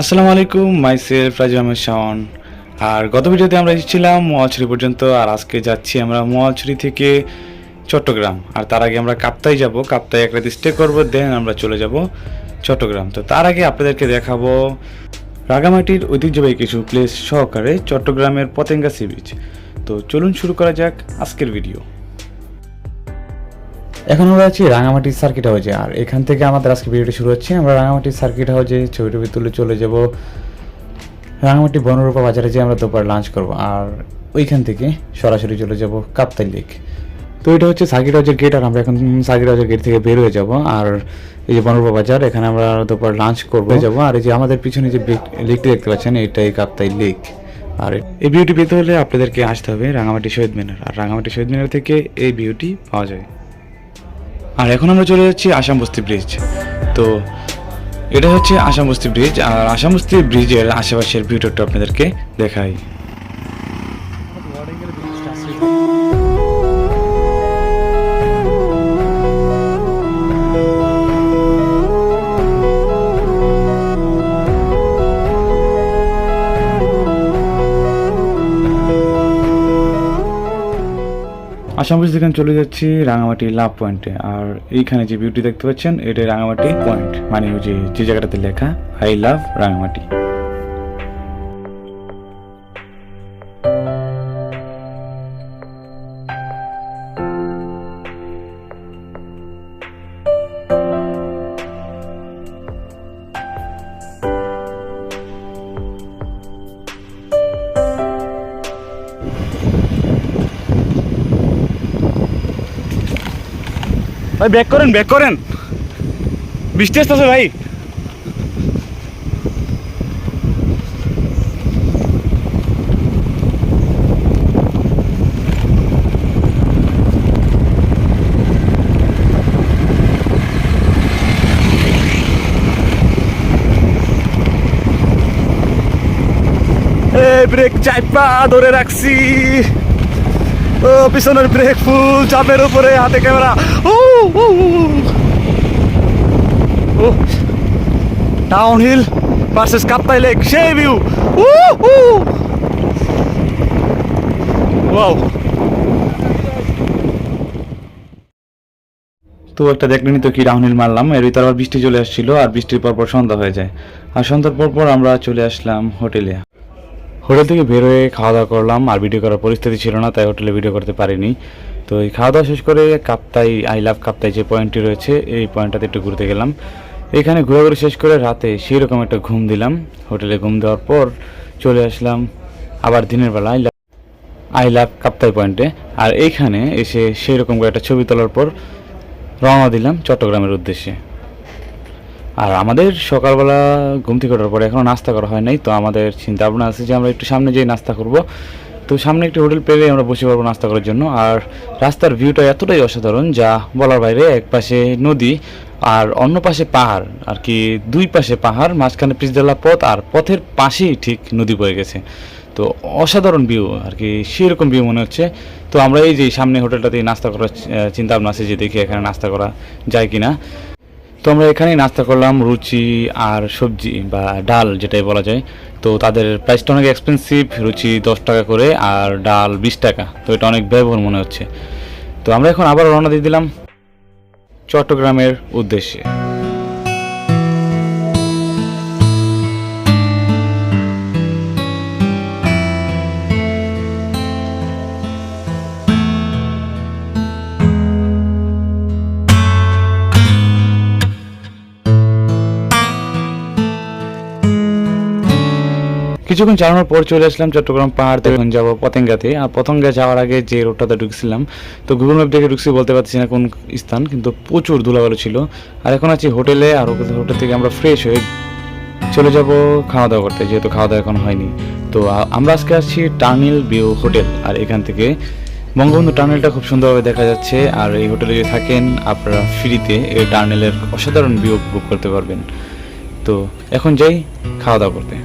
আসসালামু আলাইকুম, my self Raju Ahmed Shaon. আর গত ভিডিওতে আমরা এসেছিলাম মোয়াছড়ি পর্যন্ত, আর আজকে যাচ্ছি আমরা মোয়াছড়ি থেকে চট্টগ্রাম। আর তার আগে আমরা কাপ্তাই যাব, কাপ্তাই এক রাতে স্টে করব দেন আমরা চলে যাব চট্টগ্রাম। তো তার আগে আপনাদেরকে দেখাবো রাগামাটির ঐতিহ্যবাহী কিছু প্লেস সহকারে চট্টগ্রামের পতেঙ্গা সি বিচ তো চলুন শুরু করা যাক আজকের ভিডিও এখন আমরা আছি রাঙামাটি সার্কিট হাউসে আর এখান থেকে আমাদের আজকে ভিডিওটি শুরু হচ্ছে। আমরা রাঙামাটি সার্কিট হাউসে ছবি টবি তুলে চলে যাব। রাঙামাটি বনরূপা বাজারে যে আমরা দুপুর লাঞ্চ করব। আর ওইখান থেকে সরাসরি চলে যাব কাপ্তাই লেক তো এটা হচ্ছে সার্কিট হাউসের গেট আর আমরা এখন সার্কিট হাউসের গেট থেকে বের হয়ে যাব। আর এই যে বনরূপা বাজার এখানে আমরা দুপুর লাঞ্চ করব। যাব। আর এই যে আমাদের পিছনে যে লেকটি দেখতে পাচ্ছেন এটাই কাপ্তাই লেক আর এই ভিউটি পেতে হলে আপনাদেরকে আসতে হবে রাঙামাটি শহীদ মিনার। আর রাঙামাটি শহীদ মিনার থেকে এই ভিউটি পাওয়া যায় আর এখন আমরা চলে যাচ্ছি আসাম বস্তি ব্রিজ। তো এটা হচ্ছে আসাম বস্তি ব্রিজ, আর আসাম বস্তি ব্রিজের আশেপাশের ভিউটা আপনাদেরকে দেখাই। আসাম যেখানে থেকে চলে যাচ্ছি, রাঙামাটি লাভ পয়েন্টে আর এইখানে যে বিউটি দেখতে পাচ্ছেন, এটা রাঙামাটি পয়েন্ট মানে যে যে জায়গাটাতে লেখা আই লাভ রাঙামাটি। ভাই ব্যাক করেন ব্যাক করেন। বৃষ্টি আসতেছে ভাই। ব্রেক চাইপা ধরে রাখছি। ও, পিছনের ব্রেক ফুল চাপের উপরে, হাতে ক্যামেরা ও down hill versus Kaptai lake সেই ভিউ তো একটা দেখলেনি তো কি ডাউনহিল মারলাম? এর ভিতর আবার বৃষ্টি চলে আসছিল আর বৃষ্টির পর পর সন্ধ্যা হয়ে যায়। আর সন্ধ্যার পর পর আমরা চলে আসলাম হোটেলে। হোটেল থেকে বের হয়ে খাওয়া দাওয়া করলাম আর ভিডিও করার পরিস্থিতি ছিল না, তাই হোটেলে ভিডিও করতে পারিনি। তো এই খাওয়া দাওয়া শেষ করে কাপ্তাই আই লাভ কাপ্তাই যে পয়েন্টটি রয়েছে, এই পয়েন্টটাতে একটু ঘুরতে গেলাম। এখানে ঘোরাঘুরি শেষ করে রাতে সেই রকম একটা ঘুম দিলাম। হোটেলে ঘুম দেওয়ার পর চলে আসলাম আবার দিনের বেলা I love I love Kaptai পয়েন্টে। আর এইখানে এসে সেই রকম একটা ছবি তোলার পর রওনা দিলাম চট্টগ্রামের উদ্দেশ্যে। আর আমাদের সকালবেলা ঘুম থেকে ওঠার পরে এখনও নাস্তা করা হয় নাই, তো আমাদের চিন্তা ভাবনা আছে যে আমরা একটু সামনে যেয়ে নাস্তা করব। তো সামনে একটি হোটেল পেলে আমরা বসে পারব নাস্তা করার জন্য। আর রাস্তার ভিউটা এতটাই অসাধারণ যা বলার বাইরে এক পাশে নদী আর অন্য পাশে পাহাড়। আর কি দুই পাশে পাহাড়, মাঝখানে পিচডালা পথ আর পথের পাশেই ঠিক নদী বয়ে গেছে। তো অসাধারণ ভিউ আর কি সেরকম ভিউ মনে হচ্ছে। তো আমরা এই যে সামনে হোটেলটাতে নাস্তা করার চিন্তা ভাবনা আছে যে দেখি এখানে নাস্তা করা যায় কিনা। তো আমরা এখানেই নাস্তা করলাম রুচি আর সবজি বা ডাল যেটাই বলা যায়। তো তাদের প্রাইসটা অনেক এক্সপেন্সিভ রুচি দশ টাকা করে আর ডাল বিশ টাকা। তো এটা অনেক ব্যয়বহুল মনে হচ্ছে। তো আমরা এখন আবার রওনা দিয়ে দিলাম চট্টগ্রামের উদ্দেশ্যে। কিছুক্ষণ চালানোর পর চলে আসলাম চট্টগ্রাম পাহাড় এখন যাব পতেঙ্গাতে। আর পতঙ্গা যাওয়ার আগে যে রোডটাতে ঢুকছিলাম, তো গুগল ম্যাপ দেখে ঢুকছি, বলতে পারছি না কোন স্থান, কিন্তু প্রচুর ধুলাবালু ছিল। আর এখন আছি হোটেলে, আর হোটেল থেকে আমরা ফ্রেশ হয়ে চলে যাব খাওয়া দাওয়া করতে, যেহেতু খাওয়া দাওয়া এখন হয়নি। তো আমরা আজকে আসছি টার্নিল ভিউ হোটেল, আর এখান থেকে বঙ্গবন্ধু টার্নেলটা খুব সুন্দরভাবে দেখা যাচ্ছে। আর এই হোটেলে যদি থাকেন, আপনারা ফ্রিতে এই টার্নেলের অসাধারণ ভিউ উপভোগ করতে পারবেন। তো এখন যাই খাওয়া দাওয়া করতে।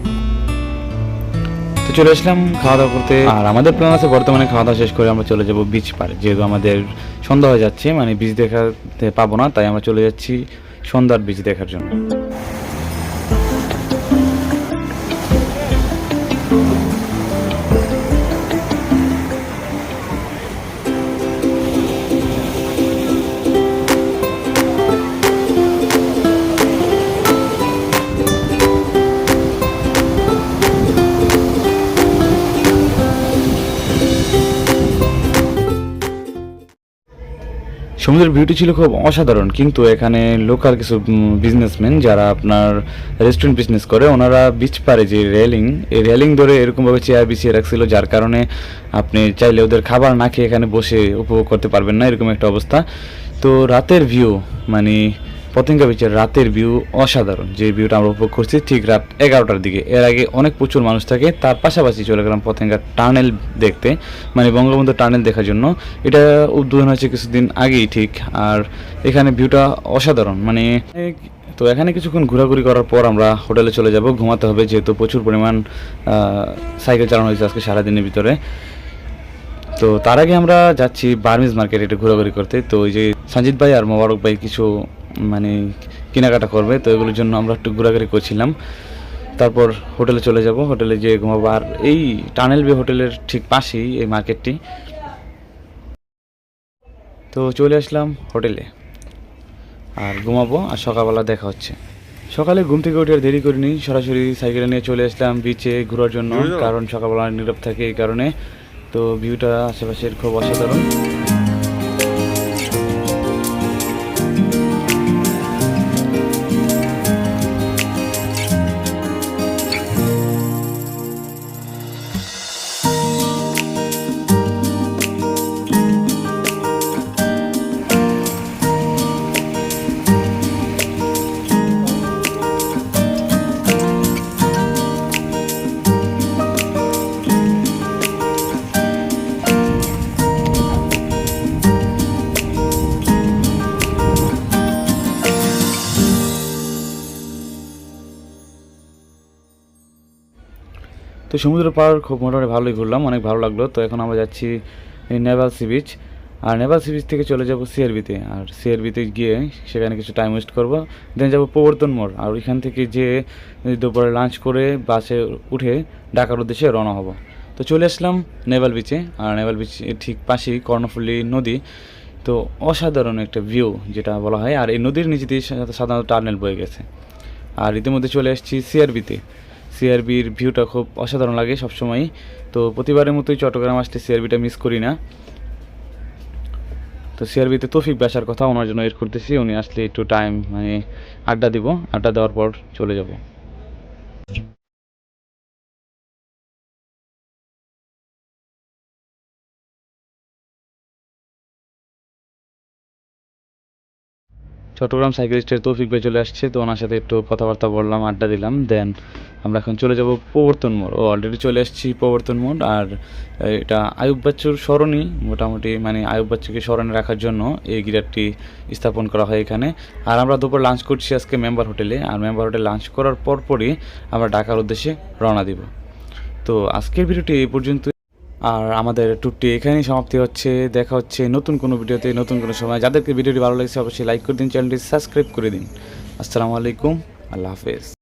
তো চলে আসলাম খাওয়া দাওয়া করতে। আর আমাদের প্ল্যান আছে বর্তমানে খাওয়া দাওয়া শেষ করে আমরা চলে যাব বিচ পারে যেহেতু আমাদের সন্ধ্যা হয়ে যাচ্ছে মানে বিচ দেখাতে পাবো না, তাই আমরা চলে যাচ্ছি সন্ধ্যার বিচ দেখার জন্য। সমুদ্রের ভিউটি ছিল খুব অসাধারণ, কিন্তু এখানে লোকাল কিছু বিজনেসম্যান যারা আপনার রেস্টুরেন্ট বিজনেস করে, ওনারা বিচ পারে যে রেলিং এই রেলিং ধরে এরকমভাবে চেয়ার বিছিয়ে রাখছিল, যার কারণে আপনি চাইলে ওদের খাবার না খেয়ে এখানে বসে উপভোগ করতে পারবেন না, এরকম একটা অবস্থা। তো রাতের ভিউ মানে পতেঙ্গা বিচের রাতের ভিউ অসাধারণ। যে ভিউটা আমরা উপভোগ করছি ঠিক রাত এগারোটার দিকে। এর আগে অনেক প্রচুর মানুষ থাকে, তার পাশাপাশি চলে গেলাম পতেঙ্গা টানেল দেখতে মানে বঙ্গবন্ধু টানেল দেখার জন্য। এটা উদ্বোধন হয়েছে কিছুদিন আগেই ঠিক, আর এখানে ভিউটা অসাধারণ মানে তো এখানে কিছুক্ষণ ঘোরাঘুরি করার পর আমরা হোটেলে চলে যাব, ঘুমাতে হবে, যেহেতু প্রচুর পরিমাণ সাইকেল চালানো হয়েছে আজকে সারাদিনের ভিতরে। তো তার আগে আমরা যাচ্ছি বার্মিজ মার্কেট একটু ঘোরাঘুরি করতে। তো ওই যে সঞ্জিত ভাই আর মোবারক ভাই কিছু মানে কেনাকাটা করবে তো এগুলোর জন্য আমরা একটু ঘোরাঘুরি করছিলাম। তারপর হোটেলে চলে যাব হোটেলে যেয়ে ঘুমাবো। আর এই টানেল বে হোটেলের ঠিক পাশেই এই মার্কেটটি। তো চলে আসলাম হোটেলে। আর ঘুমাবো আর সকালবেলা দেখা হচ্ছে। সকালে ঘুম থেকে উঠে আর দেরি করিনি সরাসরি সাইকেলে নিয়ে চলে আসলাম বিচে ঘোরার জন্য কারণ সকালবেলা নীরব থাকে এই কারণে। তো ভিউটা আশেপাশের খুব অসাধারণ। তো সমুদ্র পাড় খুব মোটামুটি ভালোই ঘুরলাম, অনেক ভালো লাগল। তো এখন আমরা যাচ্ছি নেভাল সি বিচ। আর নেভাল সি বিচ থেকে চলে যাব সিআরবিতে আর সিআরবিতে গিয়ে সেখানে কিছু টাইম ওয়েস্ট করব। দেন যাব প্রবর্তন মোড়। আর ওইখান থেকে যে দুপুরে লাঞ্চ করে বাসে উঠে ঢাকার উদ্দেশ্যে রওনা হব। তো চলে আসলাম নেভাল বিচে আর নেভাল বিচ ঠিক পাশেই কর্ণফুলী নদী। তো অসাধারণ একটা ভিউ যেটা বলা হয়। আর এই নদীর নিচে দিয়ে সাধারণত টার্নেল বয়ে গেছে। আর ইতিমধ্যে চলে আসছি সিআরবিতে সিআরবির ভিউটা খুব অসাধারণ লাগে সবসময়ই। তো প্রতিবারের মতোই চট্টগ্রাম আসতে সিআরবিটা মিস করি না। তো সিআরবিতে তৌফিক বাসার কথা ওনার জন্য ওয়েট করতেছি। উনি আসলে একটু টাইম মানে আড্ডা দিব। আড্ডা দেওয়ার পর চলে যাব। চট্টগ্রাম সাইকেলিস্টের তৌফিক ভাই চলে আসছে, তো ওনার সাথে একটু কথাবার্তা বললাম, আড্ডা দিলাম, দেন আমরা এখন চলে যাব প্রবর্তন মোড়। ও অলরেডি চলে আসছি প্রবর্তন মোড়, আর এটা আয়ুব বাচ্চুর স্মরণই মোটামুটি মানে আয়ুব বাচ্চুকে স্মরণে রাখার জন্য এই গিরারটি স্থাপন করা হয় এখানে। আর আমরা দুপুর লাঞ্চ করছি আজকে মেম্বার হোটেলে আর মেম্বার হোটেলে লাঞ্চ করার পরপরই আমরা ঢাকার উদ্দেশ্যে রওনা দিব। তো আজকের ভিডিওটি এই পর্যন্ত আর আমাদের ট্যুরটি এখানেই সমাপ্তি হচ্ছে। দেখা হচ্ছে নতুন কোনো ভিডিওতে, নতুন কোনো সময়। যাদেরকে ভিডিওটি ভালো লাগছে, অবশ্যই লাইক করে দিন, চ্যানেলটি সাবস্ক্রাইব করে দিন। আসসালামু আলাইকুম, আল্লাহ হাফেজ।